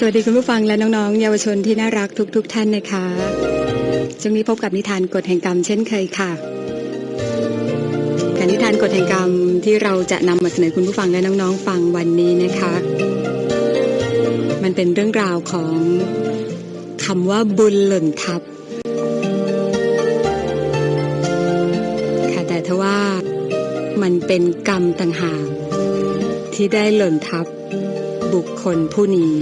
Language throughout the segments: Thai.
สวัสดีคุณผู้ฟังและน้องๆ เยาวชนที่น่ารักทุกๆทท่านนะคะช่วงนี้พบกับนิทานกฎแห่งกรรมเช่นเคยค่ะการนิทานกฎแห่งกรรมที่เราจะนำมาเสนอคุณผู้ฟังและน้องๆ ฟังวันนี้นะคะ มันเป็นเรื่องราวของคำว่าบุญหล่นทับค่ะแต่ทว่ามันเป็นกรรมต่างหากที่ได้หล่นทับบุคคลผู้นี้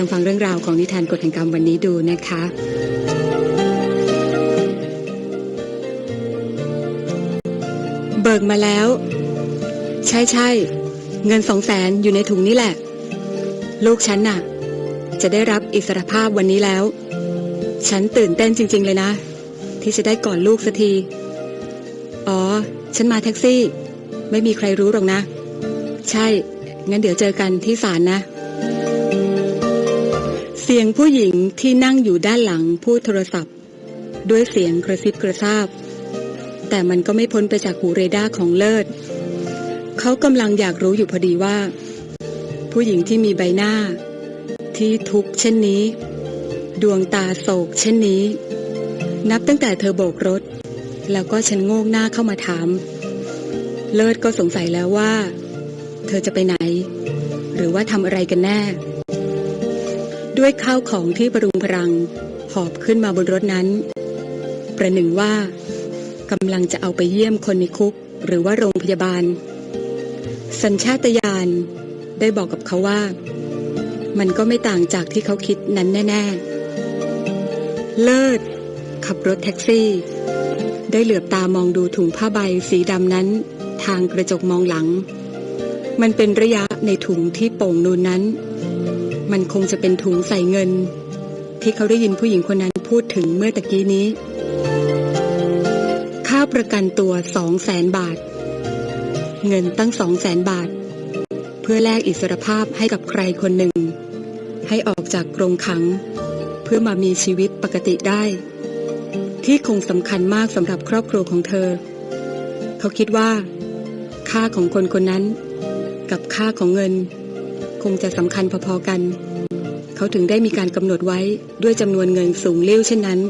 ลองฟังเรื่องราวของนิทานกฎแห่งกรรมวันนี้ดูนะคะ เบิกมาแล้ว ใช่ใช่เงินสองแสนอยู่ในถุงนี้แหละ ลูกฉันน่ะ จะได้รับอิสรภาพวันนี้แล้ว ฉันตื่นเต้นจริง ๆ เลยนะ ที่จะได้ก่อนลูกสักที อ๋อ ฉันมาแท็กซี่ ไม่มีใครรู้หรอกนะ ใช่ งั้นเดี๋ยวเจอกันที่ศาลนะ เสียงผู้หญิงที่นั่งอยู่ด้านหลังพูดโทรศัพท์ ด้วยเสียงกระซิบกระซาบ แต่มันก็ไม่พ้นไปจากหูเรดาร์ของเลิศ เขากำลังอยากรู้อยู่พอดีว่า ผู้หญิงที่มีใบหน้า ที่ทุกข์เช่นนี้ ดวงตาโศกเช่นนี้ นับตั้งแต่เธอโบกรถ แล้วก็ฉันโงกหน้าเข้ามาถาม เลิศก็สงสัยแล้วว่า เธอจะไปไหน หรือว่าทำอะไรกันแน่ ด้วยข้าวของที่ประรุงพรัง หอบขึ้นมาบนรถนั้น ประหนึ่งว่ากำลังจะเอาไปเยี่ยมคนในคุกหรือว่าโรงพยาบาล สัญชาตญาณได้บอกกับเขาว่า มันก็ไม่ต่างจากที่เขาคิดนั้นแน่ ๆ เลิศ ขับรถแท็กซี่ ได้เหลือบตามองดูถุงผ้าใบสีดำนั้น ทางกระจกมองหลัง มันเป็นระยะในถุงที่โป่งนูนนั้น มันคงจะเป็นถุงใส่เงิน ที่เขาได้ยินผู้หญิงคนนั้นพูดถึงเมื่อตะกี้นี้ ค่าประกันตัวสองแสนบาท เงินตั้งสองแสนบาท เพื่อแลกอิสรภาพให้กับใครคนหนึ่ง ให้ออกจากกรงขัง เพื่อมามีชีวิตปกติได้ ที่คงสำคัญมากสำหรับครอบครัวของเธอ เขาคิดว่า ค่าของคนคนนั้น กับค่าของเงิน คงจะสำคัญพอๆกัน เขาถึงได้มีการกำหนดไว้ด้วยจำนวนเงินสูงเลี้ยวเช่นนั้น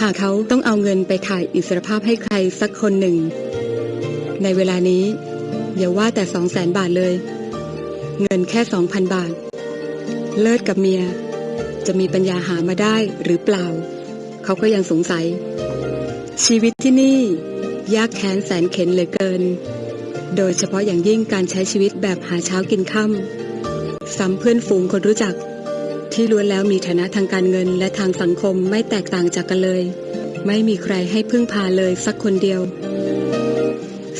หากเขาต้องเอาเงินไปถ่ายอิสรภาพให้ใครสักคนหนึ่ง ในเวลานี้อย่าว่าแต่สองแสนบาทเลย เงินแค่สองพันบาท เลิศกับเมีย จะมีปัญญาหามาได้หรือเปล่า เขาก็ยังสงสัย ชีวิตที่นี่ยากแค้นแสนเข็นเหลือเกิน โดยเฉพาะอย่างยิ่งการใช้ชีวิตแบบหาเช้ากินค่ำซ้ำเพื่อนฝูงคนรู้จัก ที่ล้วนแล้วมีฐานะทางการเงินและทางสังคมไม่แตกต่างจากกันเลย ไม่มีใครให้พึ่งพาเลยสักคนเดียว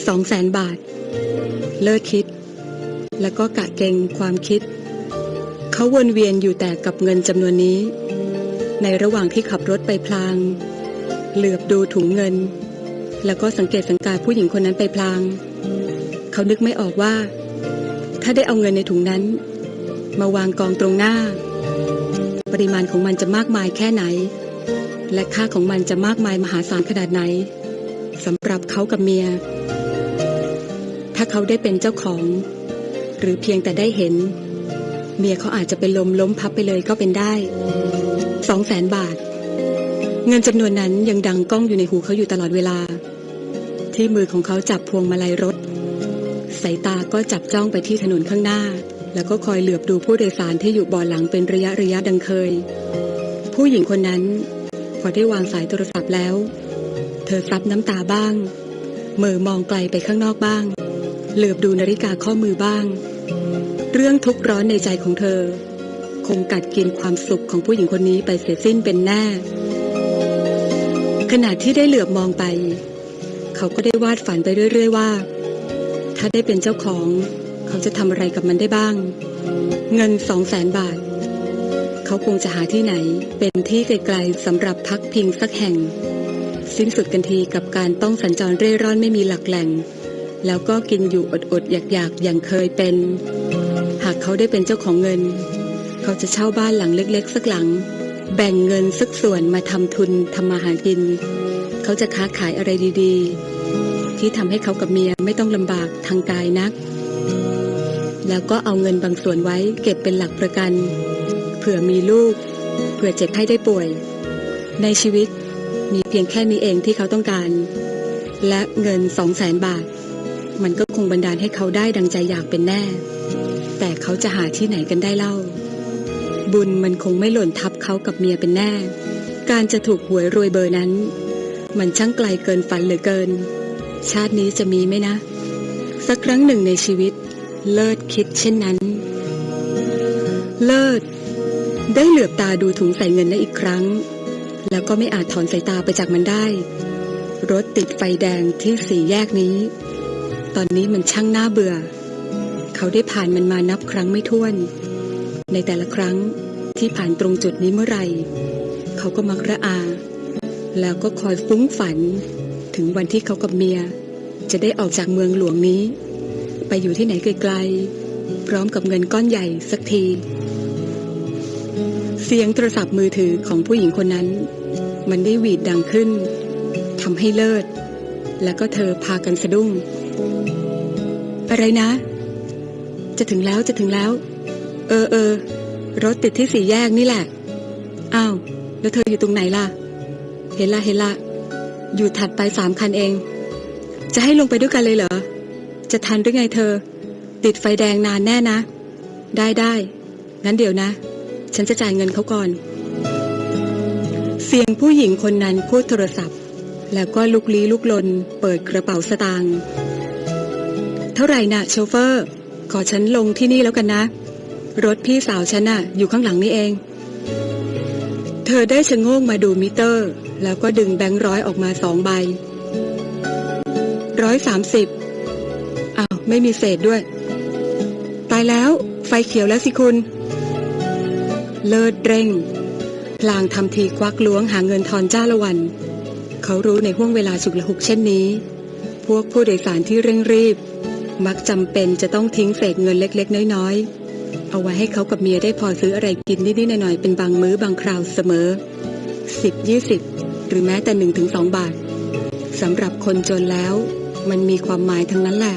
สองแสนบาท เลิศคิด แล้วก็กะเกงความคิด เขาวนเวียนอยู่แต่กับเงินจำนวนนี้ ในระหว่างที่ขับรถไปพลาง เหลือบดูถุงเงิน แล้วก็สังเกตสังกาผู้หญิงคนนั้นไปพลาง เขานึกไม่ออกว่า ถ้าได้เอาเงินในถุงนั้น มาวางกองตรงหน้า ปริมาณของมันจะมากมายแค่ไหน และค่าของมันจะมากมายมหาศาลขนาดไหนสำหรับเขากับเมีย ถ้าเขาได้เป็นเจ้าของ หรือเพียงแต่ได้เห็น เมียเขาอาจจะเป็นลมล้มพับไปเลยก็เป็นได้สองแสนบาท เงินจำนวนนั้นยังดังก้องอยู่ในหูเขาอยู่ตลอดเวลา ที่มือของเขาจับพวงมาลัยรถ สายตาก็จับจ้องไปที่ถนนข้างหน้า แล้วก็คอยเหลือบดูผู้โดยสารที่อยู่บ่อหลังเป็นระยะระยะดังเคย ผู้หญิงคนนั้น พอได้วางสายโทรศัพท์แล้ว เธอซับน้ำตาบ้างเมื่อมองไกลไปข้างนอกบ้าง เหลือบดูนาฬิกาข้อมือบ้าง เรื่องทุกข์ร้อนในใจของเธอ คงกัดกินความสุขของผู้หญิงคนนี้ไปเสียสิ้นเป็นแน่ ขณะที่ได้เหลือบมองไป เขาก็ได้วาดฝันไปเรื่อย ๆ ว่า ถ้าได้เป็นเจ้าของ เขาจะทำอะไรกับมันได้บ้าง เงินสองแสนบาท เขาคงจะหาที่ไหน เป็นที่ไกลๆสำหรับพักพิงสักแห่ง สิ้นสุดกันทีกับการต้องสัญจรเร่ร่อนไม่มีหลักแหล่ง แล้วก็กินอยู่อดๆอยากๆอย่างเคยเป็น หากเขาได้เป็นเจ้าของเงิน เขาจะเช่าบ้านหลังเล็ก ๆ สักหลัง แบ่งเงินสักส่วนมาทำทุนทำมาหากิน เขาจะค้าขายอะไรดี ๆ ที่ทำให้เขากับเมียไม่ต้องลำบากทางกายนัก แล้วก็เอาเงินบางส่วนไว้เก็บเป็นหลักประกัน เผื่อมีลูก เผื่อเจ็บไข้ได้ป่วย ในชีวิตมีเพียงแค่นี้เองที่เขาต้องการ และเงินสองแสนบาท มันก็คงบันดาลให้เขาได้ดังใจอยากเป็นแน่ แต่เขาจะหาที่ไหนกันได้เล่า บุญมันคงไม่หล่นทับเขากับเมียเป็นแน่ การจะถูกหวยรวยเบอร์นั้น มันช่างไกลเกินฝันเหลือเกิน ชาตินี้จะมีไหมนะ สักครั้งหนึ่งในชีวิต เลิศคิดเช่นนั้น เลิศ ได้เหลือบตาดูถุงใส่เงินนั้นอีกครั้ง แล้วก็ไม่อาจถอนสายตาไปจากมันได้ รถติดไฟแดงที่สี่แยกนี้ ตอนนี้มันช่างน่าเบื่อ เขาได้ผ่านมันมานับครั้งไม่ถ้วน ในแต่ละครั้งที่ผ่านตรงจุดนี้เมื่อไหร่ เขาก็มักระอา แล้วก็คอยฟุ้งฝัน ถึงวันที่เขากับเมีย จะได้ออกจากเมืองหลวงนี้ ไปอยู่ที่ไหนไกลๆพร้อมกับเงินก้อนใหญ่สักที เสียงโทรศัพท์มือถือของผู้หญิงคนนั้น มันได้หวีดดังขึ้นทำให้เลิศ แล้วก็เธอพากันสะดุ้ง อะไรนะ จะถึงแล้วจะถึงแล้ว เออเออรถติดที่สี่แยกนี่แหละอ้าวแล้วเธออยู่ตรงไหนล่ะ เห็นละเห็นละ อยู่ถัดไปสามคันเอง จะให้ลงไปด้วยกันเลยเหรอ จะทันหรือไงเธอ ติดไฟแดงนานแน่นะ ได้ได้ งั้นเดี๋ยวนะ ฉันจะจ่ายเงินเขาก่อน เสียงผู้หญิงคนนั้นพูดโทรศัพท์ แล้วก็ลุกลี้ลุกลน เปิดกระเป๋าสตางค์ เท่าไหร่นะโชเฟอร์ ขอฉันลงที่นี่แล้วกันนะ รถพี่สาวฉันน่ะ อยู่ข้างหลังนี่เอง เธอได้ชะโงกมาดูมิเตอร์ แล้วก็ดึงแบงค์ร้อยออกมาสองใบร้อยสามสิบอ้าว ไม่มีเศษด้วย ตายแล้ว ไฟเขียวแล้วสิคุณ เลิศเร่ง พลางทำทีควักล้วงหาเงินทอนจ้าละวัน เขารู้ในห่วงเวลาฉุกละหุกเช่นนี้ พวกผู้โดยสารที่เร่งรีบ มักจำเป็นจะต้องทิ้งเศษเงินเล็ก ๆ น้อยๆ เอาไว้ให้เขากับเมียได้พอซื้ออะไรกินนิดๆหน่อยๆเป็นบางมื้อบางคราวเสมอสิบยี่สิบ หรือแม้แต่หนึ่งถึงสองบาทสำหรับคนจนแล้ว มันมีความหมายทั้งนั้นแหละ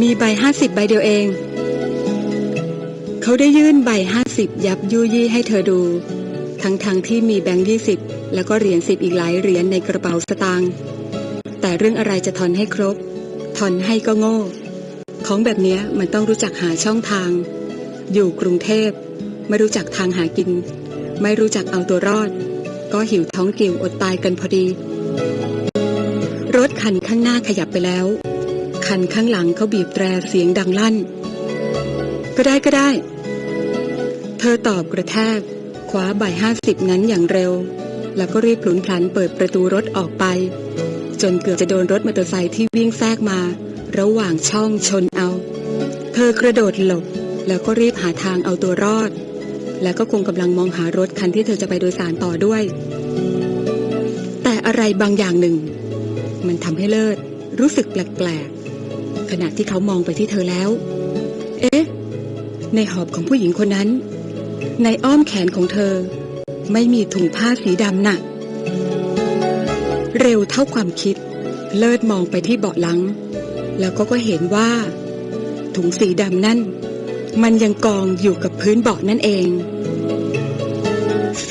มีใบห้าสิบใบเดียวเอง เขาได้ยื่นใบห้าสิบยับยุยี่ให้เธอดู ทั้งๆทที่มีแบงค์ยี่สิบแล้วก็เหรียญสิบอีกหลายเหรียญในกระเป๋าสตางค์แต่เรื่องอะไรจะทอนให้ครบ ทอนให้ก็โง่ ของแบบนี้มันต้องรู้จักหาช่องทาง อยู่กรุงเทพ ไม่รู้จักทางหากิน ไม่รู้จักเอาตัวรอด ก็หิวท้องกิ่วอดตายกันพอดี รถคันข้างหน้าขยับไปแล้ว คันข้างหลังเขาบีบแตรเสียงดังลั่น ก็ได้ก็ได้ เธอตอบกระแทกคว้าใบห้าสิบนั้นอย่างเร็ว แล้วก็รีบพลุนพลันเปิดประตูรถออกไป จนเกือบจะโดนรถมอเตอร์ไซค์ที่วิ่งแทรกมา ระหว่างช่องชนเอา เธอกระโดดหลบแล้วก็รีบหาทางเอาตัวรอด แล้วก็คงกำลังมองหารถคันที่เธอจะไปโดยสารต่อด้วย อะไรบางอย่างหนึ่ง มันทำให้เลิศรู้สึกแปลกๆขณะที่เขามองไปที่เธอแล้ว เอ๊ะ ในหอบของผู้หญิงคนนั้น ในอ้อมแขนของเธอ ไม่มีถุงผ้าสีดำน่ะ เร็วเท่าความคิด เลิศมองไปที่เบาะหลัง แล้วก็ก็เห็นว่า ถุงสีดำนั่น มันยังกองอยู่กับพื้นเบาะนั่นเอง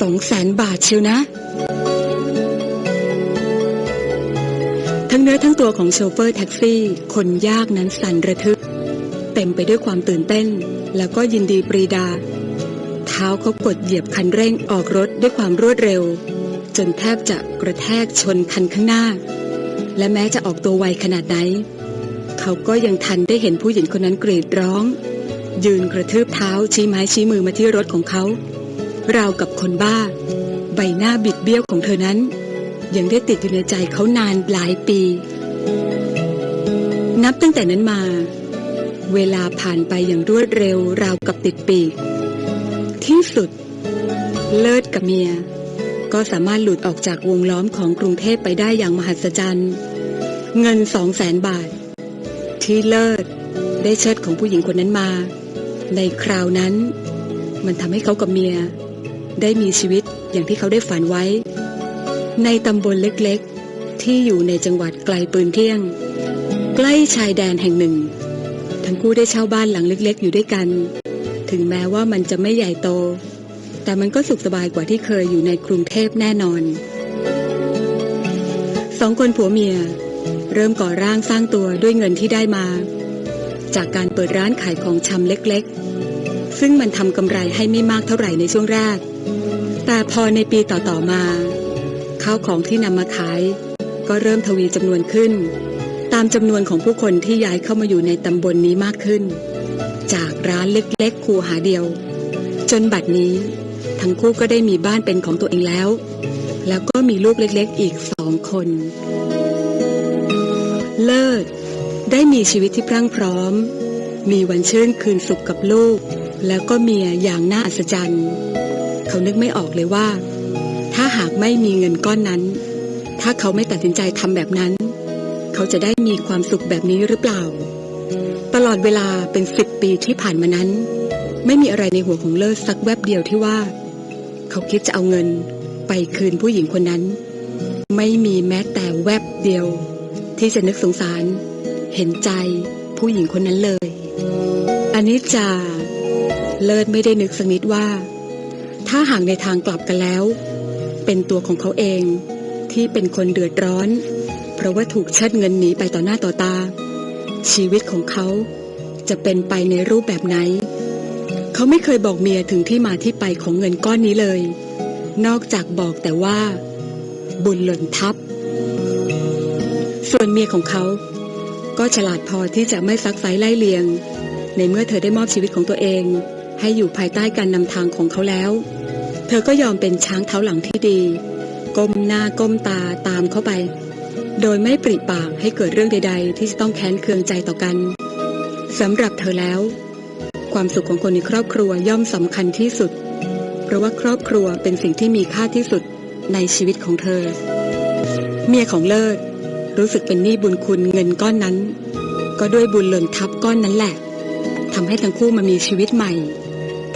สองแสนบาทเชียวนะ ทั้งเนื้อทั้งตัวของโชเฟอร์แท็กซี่ คนยากนั้นสั่นระทึก เต็มไปด้วยความตื่นเต้น แล้วก็ยินดีปรีดา เท้าเขากดเหยียบคันเร่งออกรถด้วยความรวดเร็ว จนแทบจะกระแทกชนคันข้างหน้า และแม้จะออกตัวไวขนาดไหน เขาก็ยังทันได้เห็นผู้หญิงคนนั้นกรีดร้อง ยืนกระทืบเท้าชี้ไม้ชี้มือมาที่รถของเขาราวกับคนบ้า ใบหน้าบิดเบี้ยวของเธอนั้น ยังได้ติดอยู่ในใจเขานานหลายปี นับตั้งแต่นั้นมา เวลาผ่านไปอย่างรวดเร็วราวกับติดปีก ที่สุด เลิศกับเมีย ก็สามารถหลุดออกจากวงล้อมของกรุงเทพไปได้อย่างมหัศจรรย์ เงินสองแสนบาท ที่เลิศได้เชิดของผู้หญิงคนนั้นมา ในคราวนั้น มันทำให้เขากับเมีย ได้มีชีวิตอย่างที่เขาได้ฝันไว้ ในตำบลเล็กๆ ที่อยู่ในจังหวัดไกลปืนเที่ยง ใกล้ชายแดนแห่งหนึ่ง ทั้งคู่ได้เช่าบ้านหลังเล็กๆ อยู่ด้วยกัน ถึงแม้ว่ามันจะไม่ใหญ่โต แต่มันก็สุขสบายกว่าที่เคยอยู่ในกรุงเทพแน่นอน สองคนผัวเมีย เริ่มก่อร่างสร้างตัวด้วยเงินที่ได้มา จากการเปิดร้านขายของชำเล็กๆ ซึ่งมันทำกำไรให้ไม่มากเท่าไหร่ในช่วงแรกแต่พอในปีต่อๆมา ข้าวของที่นำมาขาย ก็เริ่มทวีจำนวนขึ้น ตามจำนวนของผู้คนที่ย้ายเข้ามาอยู่ในตำบลนนี้มากขึ้น จากร้านเล็กๆคูหาเดียว จนบัดนี้ ทั้งคู่ก็ได้มีบ้านเป็นของตัวเองแล้ว แล้วก็มีลูกเล็กๆอีกสองคน เลิศได้มีชีวิตที่พรั่งพร้อม มีวันชื่นคืนสุขกับลูก แล้วก็เมียอย่างน่าอัศจรรย์ เขานึกไม่ออกเลยว่า ถ้าหากไม่มีเงินก้อนนั้น ถ้าเขาไม่ตัดสินใจทำแบบนั้น เขาจะได้มีความสุขแบบนี้หรือเปล่า ตลอดเวลาเป็นสิบปีที่ผ่านมานั้น ไม่มีอะไรในหัวของเลิศสักแวบเดียวที่ว่า เขาคิดจะเอาเงินไปคืนผู้หญิงคนนั้น ไม่มีแม้แต่แวบเดียว ที่จะนึกสงสาร เห็นใจผู้หญิงคนนั้นเลยอันนี้จาเลิศไม่ได้นึกสักนิดว่า ถ้าห่างในทางกลับกันแล้ว เป็นตัวของเขาเอง ที่เป็นคนเดือดร้อน เพราะว่าถูกเชิดเงินหนีไปต่อหน้าต่อตา ชีวิตของเขาจะเป็นไปในรูปแบบไหน เขาไม่เคยบอกเมียถึงที่มาที่ไปของเงินก้อนนี้เลย นอกจากบอกแต่ว่า บุญหล่นทับ ส่วนเมียของเขา ก็ฉลาดพอที่จะไม่ซักไซไล่เลียง ในเมื่อเธอได้มอบชีวิตของตัวเอง ให้อยู่ภายใต้การนำทางของเขาแล้ว เธอก็ยอมเป็นช้างเท้าหลังที่ดี ก้มหน้าก้มตาตามเข้าไป โดยไม่ปริปากให้เกิดเรื่องใด ๆ ที่จะต้องแค้นเคืองใจต่อกันสำหรับเธอแล้ว ความสุขของคนในครอบครัวย่อมสำคัญที่สุด เพราะว่าครอบครัวเป็นสิ่งที่มีค่าที่สุดในชีวิตของเธอ เมียของเลิศ รู้สึกเป็นหนี้บุญคุณเงินก้อนนั้น ก็ด้วยบุญหล่นทับก้อนนั้นแหละทำให้ทั้งคู่มามีชีวิตใหม่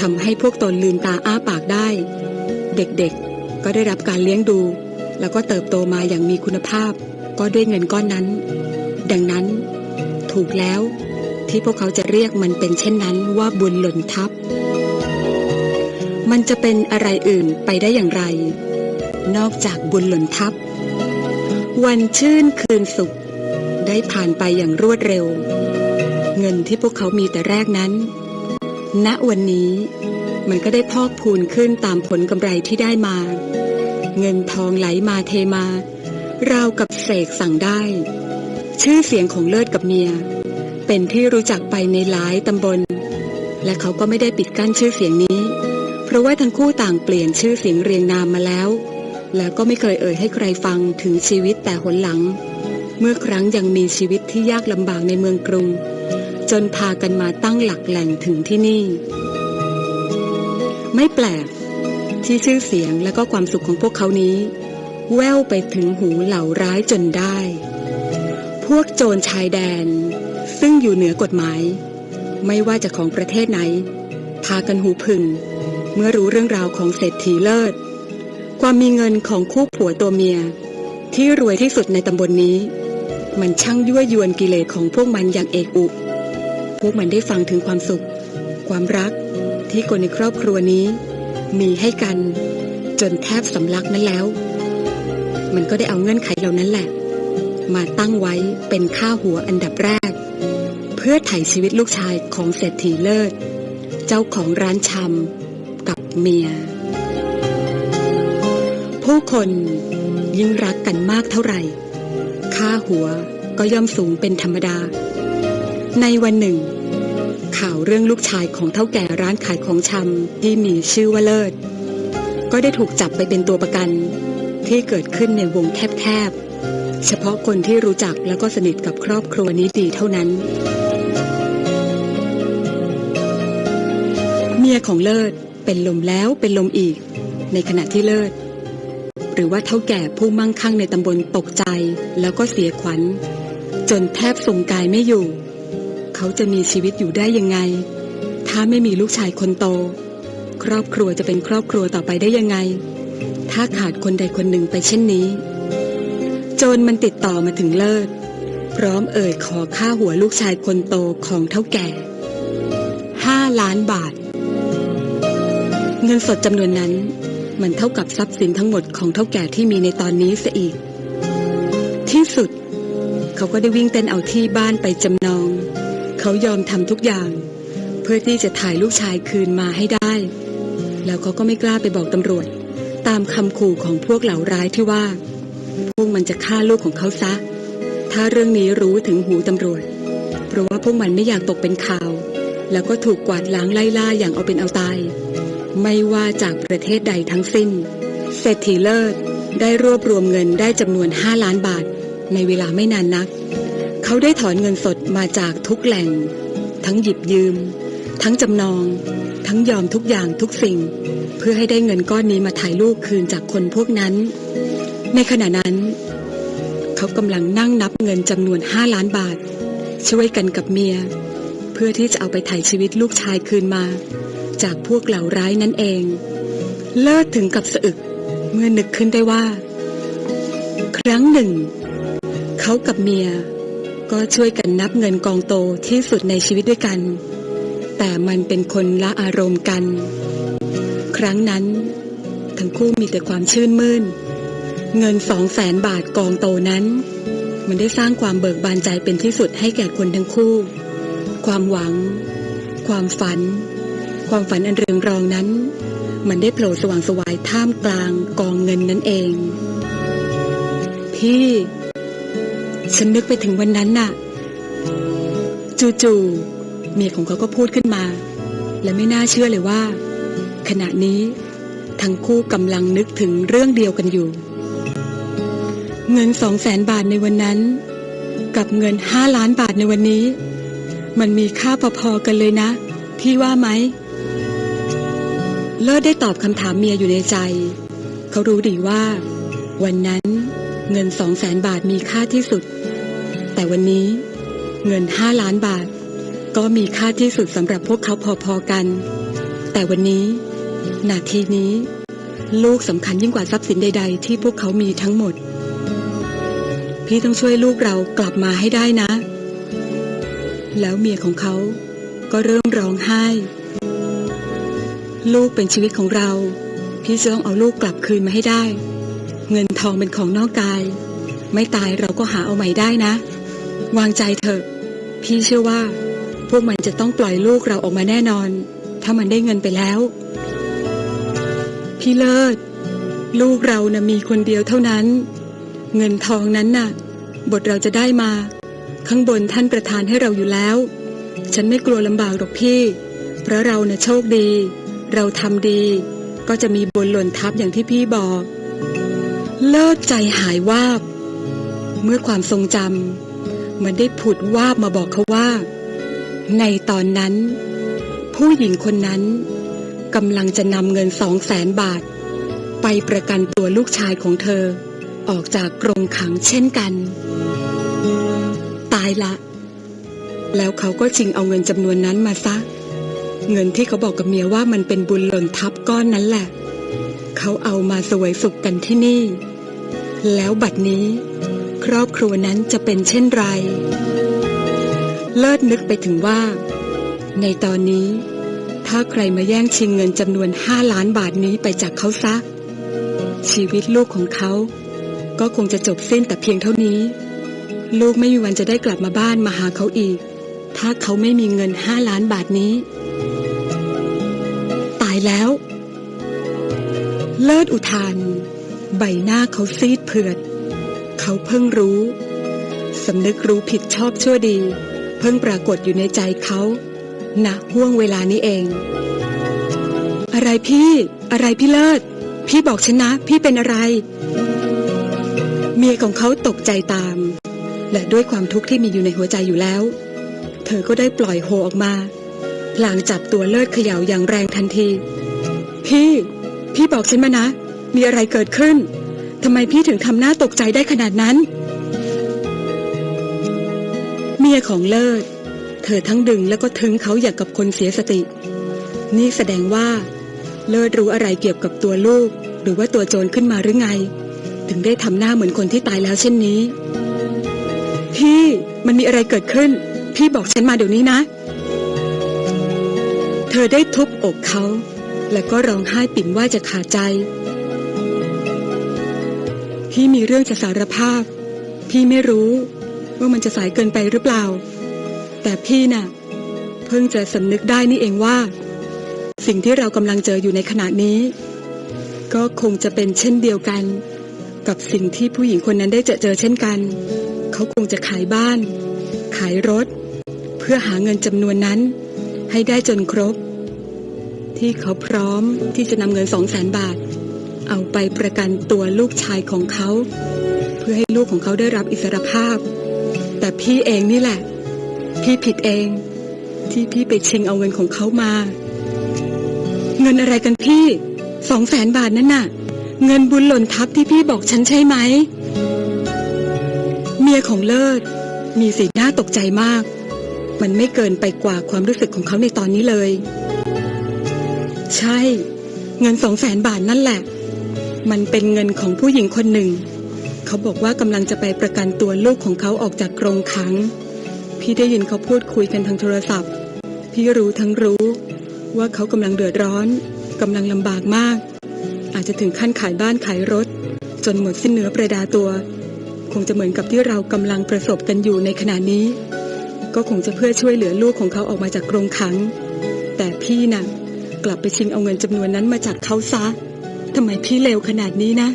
ทำให้พวกตนลืมตาอ้าปากได้ เด็กๆ ก็ได้รับการเลี้ยงดู แล้วก็เติบโตมาอย่างมีคุณภาพ ก็ด้วยเงินก้อนนั้น ดังนั้น ถูกแล้วที่พวกเขาจะเรียกมันเป็นเช่นนั้นว่าบุญหล่นทับ มันจะเป็นอะไรอื่นไปได้อย่างไร นอกจากบุญหล่นทับ วันชื่นคืนสุข ได้ผ่านไปอย่างรวดเร็ว เงินที่พวกเขามีแต่แรกนั้น ณวันนี้มันก็ได้พอกพูนขึ้นตามผลกำไรที่ได้มา เงินทองไหลมาเทมา ราวกับเสกสั่งได้ ชื่อเสียงของเลิศกับเมีย เป็นที่รู้จักไปในหลายตำบล และเขาก็ไม่ได้ปิดกั้นชื่อเสียงนี้ เพราะว่าทั้งคู่ต่างเปลี่ยนชื่อเสียงเรียงนามมาแล้ว แล้วก็ไม่เคยเอ่ยให้ใครฟังถึงชีวิตแต่หนหลัง เมื่อครั้งยังมีชีวิตที่ยากลำบากในเมืองกรุง จนพากันมาตั้งหลักแหล่งถึงที่นี่ ไม่แปลก ที่ชื่อเสียงและก็ความสุขของพวกเขานี้ แว่วไปถึงหูเหล่าร้ายจนได้ พวกโจรชายแดน ซึ่งอยู่เหนือกฎหมาย ไม่ว่าจะของประเทศไหน พากันหูผึ่งเมื่อรู้เรื่องราวของเศรษฐีเลิศ ความมีเงินของคู่ผัวตัวเมีย ที่รวยที่สุดในตำบลนนี้มันช่างยั่วยวนกิเลสของพวกมันอย่างเอกอุ พวกมันได้ฟังถึงความสุข ความรักที่คนในครอบครัวนี้ มีให้กัน จนแทบสำลักนั้นแล้ว มันก็ได้เอาเงื่อนไขเหล่านั้นแหละ มาตั้งไว้เป็นค่าหัวอันดับแรก เพื่อไถ่ชีวิตลูกชายของเศรษฐีเลิศ เจ้าของร้านชำกับเมีย ผู้คนยิ่งรักกันมากเท่าไหร่ ค่าหัวก็ย่อมสูงเป็นธรรมดา ในวันหนึ่ง ข่าวเรื่องลูกชายของเท่าแก่ร้านขายของชำที่มีชื่อว่าเลิศ ก็ได้ถูกจับไปเป็นตัวประกัน ที่เกิดขึ้นในวงแคบๆ เฉพาะคนที่รู้จักแล้วก็สนิทกับครอบครัวนี้ดีเท่านั้น เมียของเลิศเป็นลมแล้วเป็นลมอีก ในขณะที่เลิศ หรือว่าเท่าแก่ผู้มั่งคั่งในตำบลตกใจแล้วก็เสียขวัญ จนแทบทรงกายไม่อยู่ เขาจะมีชีวิตอยู่ได้ยังไง ถ้าไม่มีลูกชายคนโต ครอบครัวจะเป็นครอบครัวต่อไปได้ยังไง ถ้าขาดคนใดคนหนึ่งไปเช่นนี้ โจรมันติดต่อมาถึงเลิศ พร้อมเอ่ยขอค่าหัวลูกชายคนโตของเท่าแก่ห้าล้านบาท เงินสดจำนวนนั้น มันเท่ากับทรัพย์สินทั้งหมดของเท่าแก่ที่มีในตอนนี้เสียอีก ที่สุด เขาก็ได้วิ่งเต้นเอาที่บ้านไปจำนอง เขายอมทำทุกอย่าง เพื่อที่จะถ่ายลูกชายคืนมาให้ได้ แล้วเขาก็ไม่กล้าไปบอกตำรวจ ตามคำขู่ของพวกเหล่าร้ายที่ว่า พวกมันจะฆ่าลูกของเขาซะ ถ้าเรื่องนี้รู้ถึงหูตำรวจ เพราะว่าพวกมันไม่อยากตกเป็นข่าว แล้วก็ถูกกวาดล้างไล่ล่าอย่างเอาเป็นเอาตาย ไม่ว่าจากประเทศใดทั้งสิ้น เศรษฐีเลิศได้รวบรวมเงินได้จำนวน5ล้านบาท ในเวลาไม่นานนัก เขาได้ถอนเงินสดมาจากทุกแหล่ง ทั้งหยิบยืม ทั้งจำนอง ทั้งยอมทุกอย่างทุกสิ่ง เพื่อให้ได้เงินก้อนนี้มาถ่ายลูกคืนจากคนพวกนั้น ในขณะนั้น เขากำลังนั่งนับเงินจำนวน5ล้านบาท ช่วยกันกับเมีย เพื่อที่จะเอาไปถ่ายชีวิตลูกชายคืนมา จากพวกเหล่าร้ายนั่นเอง เลิศถึงกับสะอึกเมื่อนึกขึ้นได้ว่า ครั้งหนึ่ง เขากับเมีย ก็ช่วยกันนับเงินกองโตที่สุดในชีวิตด้วยกัน แต่มันเป็นคนละอารมณ์กัน ครั้งนั้น ทั้งคู่มีแต่ความชื่นมื่น เงินสองแสนบาทกองโตนั้น มันได้สร้างความเบิกบานใจเป็นที่สุดให้แก่คนทั้งคู่ ความหวัง ความฝัน ความฝันอันเรืองรองนั้น มันได้โผล่สว่างสวายท่ามกลางกองเงินนั่นเอง พี่ ฉันนึกไปถึงวันนั้นน่ะ จู่ๆเมียของเขาก็พูดขึ้นมา และไม่น่าเชื่อเลยว่า ขณะนี้ทั้งคู่กำลังนึกถึงเรื่องเดียวกันอยู่ เงินสองแสนบาทในวันนั้น กับเงินห้าล้านบาทในวันนี้ มันมีค่าพอๆกันเลยนะ พี่ว่าไหม เลิศได้ตอบคำถามเมียอยู่ในใจ เขารู้ดีว่า วันนั้นเงินสองแสนบาทมีค่าที่สุด แต่วันนี้ เงินห้าล้านบาท ก็มีค่าที่สุดสำหรับพวกเขาพอๆกัน แต่วันนี้ นาทีนี้ ลูกสำคัญยิ่งกว่าทรัพย์สินใด ๆ ที่พวกเขามีทั้งหมด พี่ต้องช่วยลูกเรากลับมาให้ได้นะ แล้วเมียของเขาก็เริ่มร้องไห้ ลูกเป็นชีวิตของเรา พี่จะต้องเอาลูกกลับคืนมาให้ได้ เงินทองเป็นของนอกกาย ไม่ตายเราก็หาเอาใหม่ได้นะ วางใจเถอะ พี่เชื่อว่า พวกมันจะต้องปล่อยลูกเราออกมาแน่นอน ถ้ามันได้เงินไปแล้ว พี่เลิศ ลูกเรานะ่ะมีคนเดียวเท่านั้น เงินทองนั้นน่ะ บทเราจะได้มา ข้างบนท่านประทานให้เราอยู่แล้ว ฉันไม่กลัวลำบากหรอกพี่ เพราะเราเนะ่ะโชคดี เราทำดี ก็จะมีบนหล่นทับอย่างที่พี่บอก เลิศใจหายวาบ เมื่อความทรงจำ มันได้ผุดว่ามาบอกเขาว่า ในตอนนั้น ผู้หญิงคนนั้นกำลังจะนำเงินสองแสนบาท ไปประกันตัวลูกชายของเธอ ออกจากกรงขังเช่นกัน ตายละ แล้วเขาก็ชิงเอาเงินจำนวนนั้นมาซะ เงินที่เขาบอกกับเมียว่ามันเป็นบุญหล่นทับก้อนนั้นแหละ เขาเอามาสวยสุขกันที่นี่ แล้วบัดนี้ ครอบครัวนั้นจะเป็นเช่นไร เลิศนึกไปถึงว่า ในตอนนี้ ถ้าใครมาแย่งชิงเงินจำนวนห้าล้านบาทนี้ไปจากเขาซะ ชีวิตลูกของเขา ก็คงจะจบสิ้นแต่เพียงเท่านี้ ลูกไม่มีวันจะได้กลับมาบ้านมาหาเขาอีก ถ้าเขาไม่มีเงินห้าล้านบาทนี้ ตายแล้ว เลิศอุทาน ใบหน้าเขาซีดเผือด เขาเพิ่งรู้สำนึกรู้ผิดชอบชั่วดี เพิ่งปรากฏอยู่ในใจเขาณห่วงเวลานี้เอง อะไรพี่ อะไรพี่เลิศ พี่บอกฉันนะ พี่เป็นอะไร เมียของเขาตกใจตาม และด้วยความทุกข์ที่มีอยู่ในหัวใจอยู่แล้ว เธอก็ได้ปล่อยโฮออกมาพลางจับตัวเลิศเขย่าอย่างแรงทันที พี่ พี่บอกฉันมานะ มีอะไรเกิดขึ้น ทำไมพี่ถึงทำหน้าตกใจได้ขนาดนั้น เมียของเลิศ เธอทั้งดึงแล้วก็ทึงเขาอย่างกับคนเสียสติ นี่แสดงว่า เลิศรู้อะไรเกี่ยวกับตัวลูก หรือว่าตัวโจรขึ้นมาหรือไง ถึงได้ทำหน้าเหมือนคนที่ตายแล้วเช่นนี้ พี่มันมีอะไรเกิดขึ้น พี่บอกฉันมาเดี๋ยวนี้นะ เธอได้ทุบอกเขา และก็ร้องไห้ปิ่มว่าจะขาดใจ พี่มีเรื่องจะสารภาพ พี่ไม่รู้ว่ามันจะสายเกินไปหรือเปล่า แต่พี่น่ะ เพิ่งจะสำนึกได้นี่เองว่า สิ่งที่เรากำลังเจออยู่ในขณะนี้ ก็คงจะเป็นเช่นเดียวกัน กับสิ่งที่ผู้หญิงคนนั้นได้เจอเจอเช่นกัน เขาคงจะขายบ้าน ขายรถ เพื่อหาเงินจำนวนนั้น ให้ได้จนครบ ที่เขาพร้อมที่จะนำเงินสองแสนบาท เอาไปประกันตัวลูกชายของเขา เพื่อให้ลูกของเขาได้รับอิสรภาพ แต่พี่เองนี่แหละ พี่ผิดเอง ที่พี่ไปชิงเอาเงินของเขามา เงินอะไรกันพี่สองแสนบาทนั่นน่ะ เงินบุญหล่นทับที่พี่บอกฉันใช่ไหม เมียของเลิศ มีสีหน้าตกใจมาก มันไม่เกินไปกว่าความรู้สึกของเขาในตอนนี้เลย ใช่ เงินสองแสนบาทนั่นแหละ มันเป็นเงินของผู้หญิงคนหนึ่ง เขาบอกว่ากำลังจะไปประกันตัวลูกของเขาออกจากกรงขัง พี่ได้ยินเขาพูดคุยกันทางโทรศัพท์ พี่รู้ทั้งรู้ ว่าเขากำลังเดือดร้อนกำลังลำบากมาก อาจจะถึงขั้นขายบ้านขายรถ จนหมดสิ้นเนื้อประดาตัว คงจะเหมือนกับที่เรากำลังประสบกันอยู่ในขณะนี้ ก็คงจะเพื่อช่วยเหลือลูกของเขาออกมาจากกรงขัง แต่พี่น่ะกลับไปชิงเอาเงินจำนวนนั้นมาจากเขาซะ ทำไมพี่เลวขนาดนี้นะ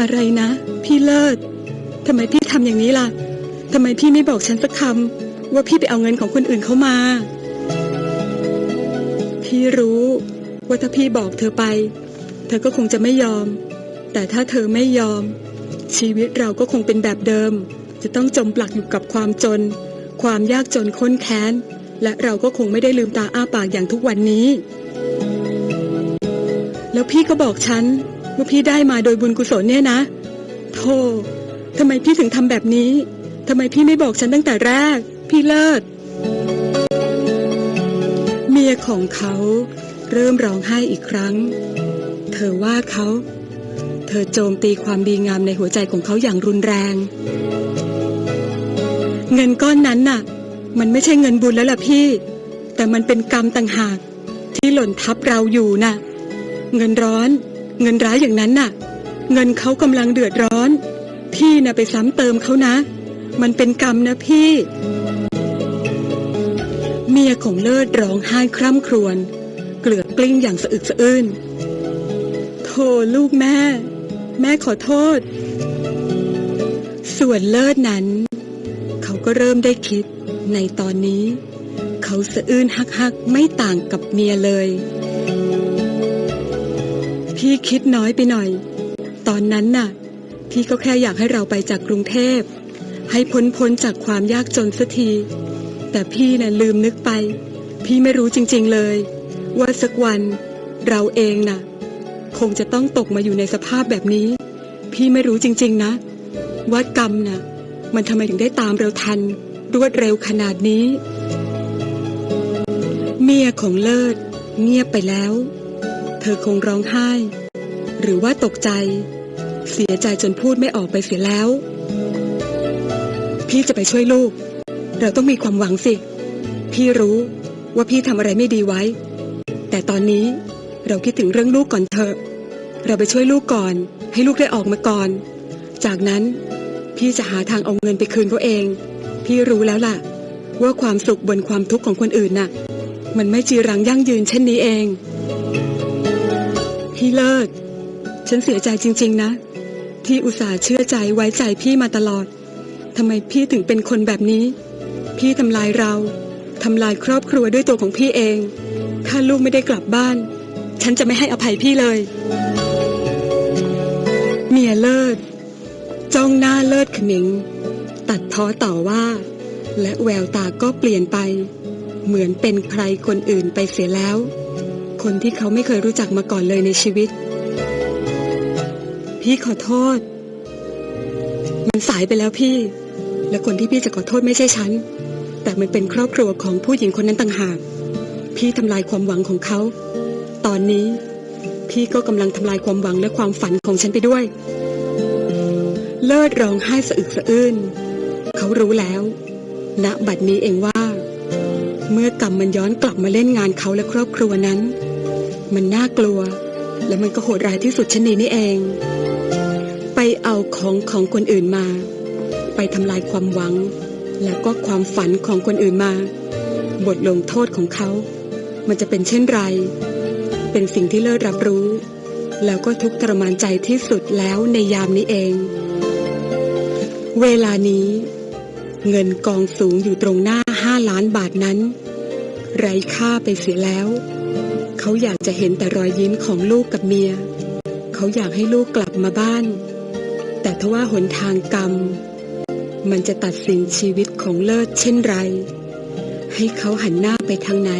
อะไรนะ พี่เลิศทำไมพี่ทำอย่างนี้ล่ะทำไมพี่ไม่บอกฉันสักคำว่าพี่ไปเอาเงินของคนอื่นเขามา พี่รู้ว่าถ้าพี่บอกเธอไป เธอก็คงจะไม่ยอม แต่ถ้าเธอไม่ยอม ชีวิตเราก็คงเป็นแบบเดิม จะต้องจมปลักอยู่กับความจน ความยากจนค้นแค้น และเราก็คงไม่ได้ลืมตาอ้าปากอย่างทุกวันนี้ แล้วพี่ก็บอกฉันว่าพี่ได้มาโดยบุญกุศลเนี่ยนะโธ่ทำไมพี่ถึงทำแบบนี้ทำไมพี่ไม่บอกฉันตั้งแต่แรก พี่เลิศเมียของเขาเริ่มร้องไห้อีกครั้ง เธอว่าเขา เธอโจมตีความดีงามในหัวใจของเขาอย่างรุนแรง เงินก้อนนั้นน่ะ มันไม่ใช่เงินบุญแล้วล่ะพี่ แต่มันเป็นกรรมต่างหากที่หล่นทับเราอยู่น่ะ เงินร้อน เงินร้ายอย่างนั้นน่ะ เงินเขากำลังเดือดร้อน พี่น่ะไปซ้ำเติมเขานะ มันเป็นกรรมนะพี่ เมียของเลิศร้องไห้คร่ำครวญเกลือกกลิ้งอย่างสะอึกสะอื้นโธ่ลูกแม่ แม่ขอโทษ ส่วนเลิศนั้น เขาก็เริ่มได้คิดในตอนนี้ เขาสะอื้นฮักๆไม่ต่างกับเมียเลย พี่คิดน้อยไปหน่อย ตอนนั้นน่ะ พี่ก็แค่อยากให้เราไปจากกรุงเทพ ให้พ้นพ้นจากความยากจนสักที แต่พี่น่ะลืมนึกไป พี่ไม่รู้จริง ๆเลย ว่าสักวัน เราเองน่ะ คงจะต้องตกมาอยู่ในสภาพแบบนี้ พี่ไม่รู้จริง ๆ นะว่ากรรมน่ะ มันทำไมถึงได้ตามเราทัน รวดเร็วขนาดนี้ เมียของเลิศ เงียบไปแล้ว เธอคงร้องไห้ หรือว่าตกใจ เสียใจจนพูดไม่ออกไปเสียแล้ว พี่จะไปช่วยลูก เราต้องมีความหวังสิ พี่รู้ว่าพี่ทำอะไรไม่ดีไว้ แต่ตอนนี้เราคิดถึงเรื่องลูกก่อนเถอะ เราไปช่วยลูกก่อน ให้ลูกได้ออกมาก่อน จากนั้นพี่จะหาทางเอาเงินไปคืนเขาเอง พี่รู้แล้วล่ะ ว่าความสุขบนความทุกข์ของคนอื่นน่ะ มันไม่จีรังยั่งยืนเช่นนี้เอง พี่เลิศฉันเสียใจจริง ๆ นะ ที่อุตส่าห์เชื่อใจไว้ใจพี่มาตลอดทำไมพี่ถึงเป็นคนแบบนี้ พี่ทำลายเราทำลายครอบครัวด้วยตัวของพี่เอง ถ้าลูกไม่ได้กลับบ้าน ฉันจะไม่ให้อภัยพี่เลย เมียเลิศจ้องหน้าเลิศขมิง ตัดพ้อต่อว่า และแววตาก็เปลี่ยนไป เหมือนเป็นใครคนอื่นไปเสียแล้ว คนที่เขาไม่เคยรู้จักมาก่อนเลยในชีวิต พี่ขอโทษ มันสายไปแล้วพี่ และคนที่พี่จะขอโทษไม่ใช่ฉัน แต่มันเป็นครอบครัวของผู้หญิงคนนั้นต่างหาก พี่ทำลายความหวังของเขา ตอนนี้ พี่ก็กำลังทำลายความหวังและความฝันของฉันไปด้วย เลิศร้องไห้สะอึกสะอื้นเขารู้แล้ว ณบัดนี้เองว่าเมื่อกรรมมันย้อนกลับมาเล่นงานเขาและครอบครัวนั้น มันน่ากลัว และมันก็โหดร้ายที่สุดชนีนี่เอง ไปเอาของของคนอื่นมา ไปทำลายความหวัง แล้วก็ความฝันของคนอื่นมา บทลงโทษของเขา มันจะเป็นเช่นไร เป็นสิ่งที่เลิศรับรู้ แล้วก็ทุกทรมานใจที่สุดแล้วในยามนี้เอง เวลานี้ เงินกองสูงอยู่ตรงหน้าห้าล้านบาทนั้น ไร้ค่าไปเสียแล้ว เขาอยากจะเห็นแต่รอยยิ้มของลูกกับเมีย เขาอยากให้ลูกกลับมาบ้าน แต่ทว่าหนทางกรรม มันจะตัดสินชีวิตของเลิศเช่นไร ให้เขาหันหน้าไปทางไหน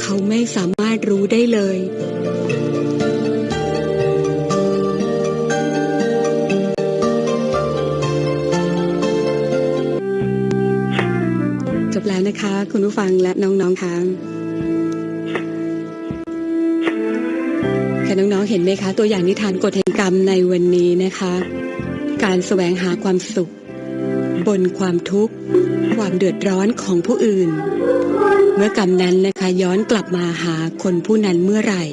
เขาไม่สามารถรู้ได้เลยจบแล้วนะคะ คุณผู้ฟังและน้องๆค่ะ ค่ะน้องๆเห็นไหมคะ ตัวอย่างนิทานกฎแห่งกรรมในวันนี้นะคะ การแสวงหาความสุข บนความทุกข์ ความเดือดร้อนของผู้อื่น เมื่อกรรมนั้นนะคะย้อนกลับมาหาคนผู้นั้นเมื่อไหร่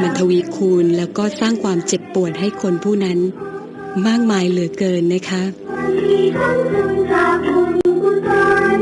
มันทวีคูณแล้วก็สร้างความเจ็บปวดให้คนผู้นั้น มากมายเหลือเกินนะคะที่ทั้งซึ่งจากบุญกุศล